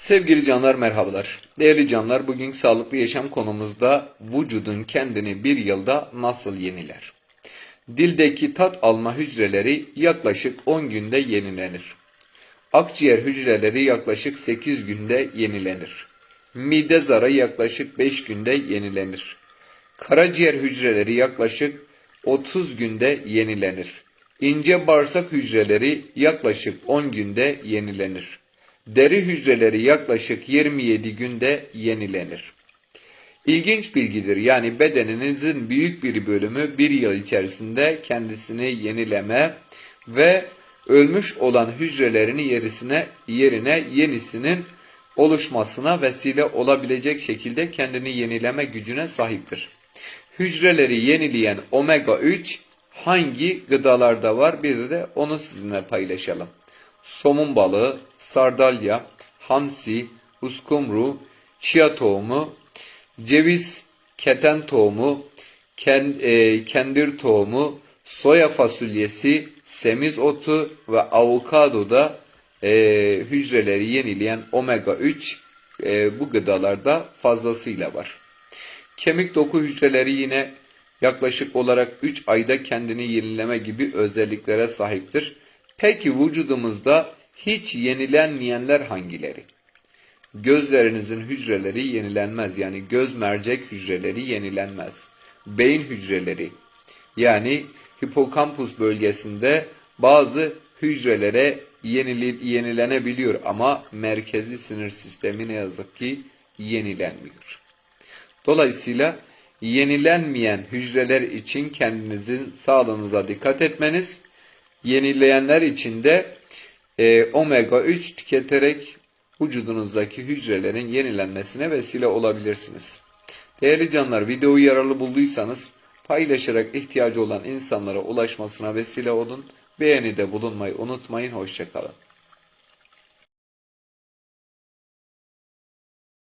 Sevgili canlar merhabalar. Değerli canlar bugün sağlıklı yaşam konumuzda vücudun kendini bir yılda nasıl yeniler? Dildeki tat alma hücreleri yaklaşık 10 günde yenilenir. Akciğer hücreleri yaklaşık 8 günde yenilenir. Mide zarı yaklaşık 5 günde yenilenir. Karaciğer hücreleri yaklaşık 30 günde yenilenir. İnce bağırsak hücreleri yaklaşık 10 günde yenilenir. Deri hücreleri yaklaşık 27 günde yenilenir. İlginç bilgidir. Yani bedeninizin büyük bir bölümü bir yıl içerisinde kendisini yenileme ve ölmüş olan hücrelerini yerisine, yerine yenisinin oluşmasına vesile olabilecek şekilde kendini yenileme gücüne sahiptir. Hücreleri yenileyen omega 3 hangi gıdalarda var bir de onu sizinle paylaşalım. Somun balığı, sardalya, hamsi, uskumru, chia tohumu, ceviz, keten tohumu, e, kendir tohumu, soya fasulyesi, semiz otu ve avokadoda e, hücreleri yenileyen omega 3 e, bu gıdalarda fazlasıyla var. Kemik doku hücreleri yine yaklaşık olarak 3 ayda kendini yenileme gibi özelliklere sahiptir. Peki vücudumuzda hiç yenilenmeyenler hangileri? Gözlerinizin hücreleri yenilenmez. Yani göz mercek hücreleri yenilenmez. Beyin hücreleri yani hipokampus bölgesinde bazı hücrelere yenilenebiliyor ama merkezi sinir sistemi ne yazık ki yenilenmiyor. Dolayısıyla yenilenmeyen hücreler için kendinizin sağlığınıza dikkat etmeniz, yenileyenler için de e, omega 3 tüketerek vücudunuzdaki hücrelerin yenilenmesine vesile olabilirsiniz. Değerli canlar videoyu yararlı bulduysanız paylaşarak ihtiyacı olan insanlara ulaşmasına vesile olun. Beğenide bulunmayı unutmayın. Hoşçakalın.